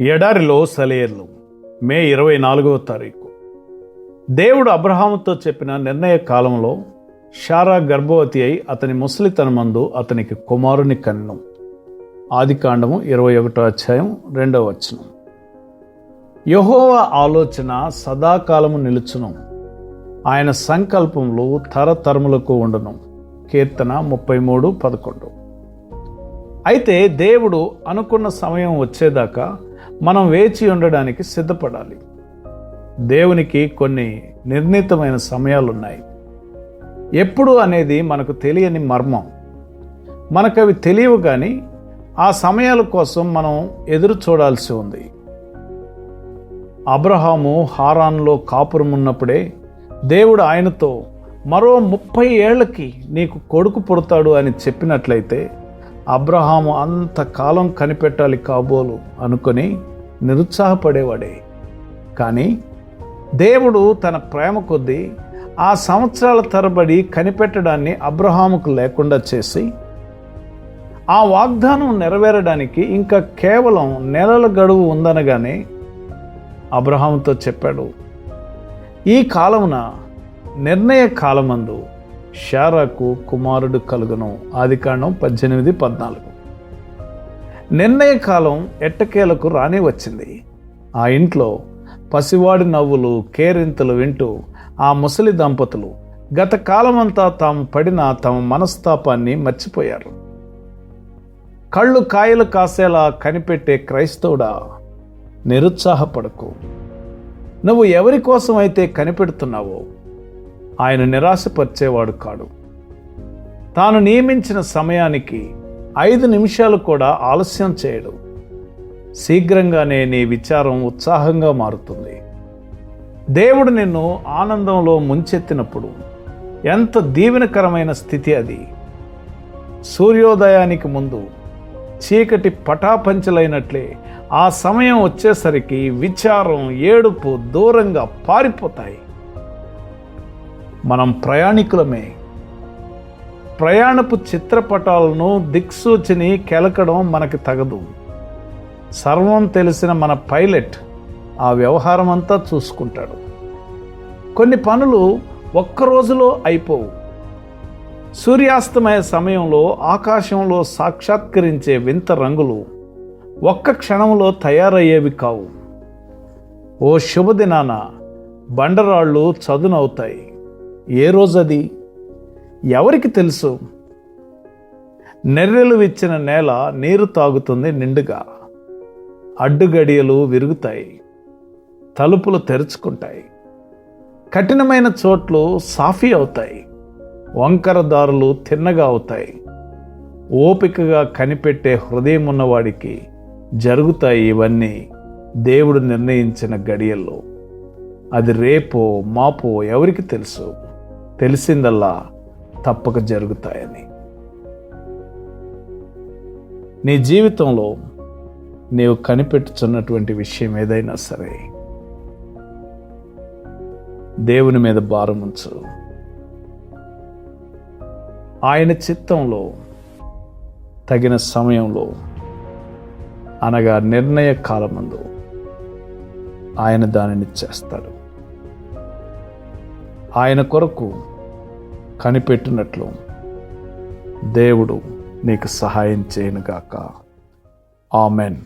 ఎడారిలో సలేర్లు మే ఇరవై నాలుగవ తారీఖు. దేవుడు అబ్రహాముతో చెప్పిన నిర్ణయ కాలంలో షారా గర్భవతి అయి అతని ముసలితనమందు అతనికి కుమారుని కన్ను. ఆది కాండము ఇరవై ఒకటో అధ్యాయం రెండవ వచనం. యహోవ ఆలోచన సదాకాలము నిలుచును. ఆయన సంకల్పములు తరతరములకు ఉండను. కీర్తన ముప్పై మూడు పదకొండు. అయితే దేవుడు అనుకున్న సమయం వచ్చేదాకా మనం వేచి ఉండడానికి సిద్ధపడాలి. దేవునికి కొన్ని నిర్ణీతమైన సమయాలు ఉన్నాయి ఎప్పుడు అనేది మనకు తెలియని మర్మం. మనకు అవి తెలియవు కానీ ఆ సమయాల కోసం మనం ఎదురు చూడాల్సి ఉంది. అబ్రహాము హారాన్లో కాపురం ఉన్నప్పుడే దేవుడు ఆయనతో మరో ముప్పై ఏళ్ళకి నీకు కొడుకు పుడతాడు అని చెప్పినట్లయితే అబ్రహాము అంతకాలం కనిపెట్టాలి కాబోలు అనుకొని నిరుత్సాహపడేవాడే. కానీ దేవుడు తన ప్రేమ కొద్దీ ఆ సంవత్సరాల తరబడి కనిపెట్టడాన్ని అబ్రహాముకు లేకుండా చేసి ఆ వాగ్దానం నెరవేరడానికి ఇంకా కేవలం నెలల గడువు ఉందనగానే అబ్రహాముతో చెప్పాడు ఈ కాలమున నిర్ణయ కాలమందు షారాకు కుమారుడు కలుగును. ఆదికాండం పద్దెనిమిది పద్నాలుగు. నిర్ణయ కాలం ఎట్టకేలకు రానే వచ్చింది. ఆ ఇంట్లో పసివాడి నవ్వులు కేరింతలు వింటూ ఆ ముసలి దంపతులు గత కాలమంతా తాము పడిన తమ మనస్తాపాన్ని మర్చిపోయారు. కళ్ళు కాయలు కాసేలా కనిపెట్టే క్రైస్తవుడా నిరుత్సాహపడకు. నువ్వు ఎవరి కోసం అయితే కనిపెడుతున్నావో ఆయన నిరాశపరిచేవాడు కాడు. తాను నియమించిన సమయానికి ఐదు నిమిషాలు కూడా ఆలస్యం చేయడు. శీఘ్రంగానే నీ విచారం ఉత్సాహంగా మారుతుంది. దేవుడు నిన్ను ఆనందంలో ముంచెత్తినప్పుడు ఎంత దీవెనకరమైన స్థితి అది. సూర్యోదయానికి ముందు చీకటి పటాపంచలైనట్లే ఆ సమయం వచ్చేసరికి విచారం ఏడుపు దూరంగా పారిపోతాయి. మనం ప్రయాణికులమే. ప్రయాణపు చిత్రపటాలను దిక్సూచిని కెలకడం మనకి తగదు. సర్వం తెలిసిన మన పైలట్ ఆ వ్యవహారం అంతా చూసుకుంటాడు. కొన్ని పనులు ఒక్క రోజులో అయిపోవు. సూర్యాస్తమయ సమయంలో ఆకాశంలో సాక్షాత్కరించే వింత రంగులు ఒక్క క్షణంలో తయారయ్యేవి కావు. ఓ శుభదినాన బండరాళ్ళు చదునవుతాయి. ఏ రోజు అది ఎవరికి తెలుసు? నెర్రెలు విచ్చిన నేల నీరు తాగుతుంది నిండుగా. అడ్డుగడియలు విరుగుతాయి. తలుపులు తెరుచుకుంటాయి. కఠినమైన చోట్లు సాఫీ అవుతాయి. వంకర దారులు తిన్నగా అవుతాయి. ఓపికగా కనిపెట్టే హృదయం ఉన్నవాడికి జరుగుతాయి ఇవన్నీ దేవుడు నిర్ణయించిన గడియల్లో అది రేపో మాపో ఎవరికి తెలుసు? తెలిసిందల్లా తప్పక జరుగుతాయని. నీ జీవితంలో నీవు కనిపెట్టుచున్నటువంటి విషయం ఏదైనా సరే దేవుని మీద భారం ఉంచు ఆయన చిత్తంలో తగిన సమయంలో అనగా నిర్ణయ కాలమందు ఆయన దానిని చేస్తాడు. ఆయన కొరకు కనిపెట్టినట్లు దేవుడు నీకు సహాయం చేయనుగాక. ఆమెన్.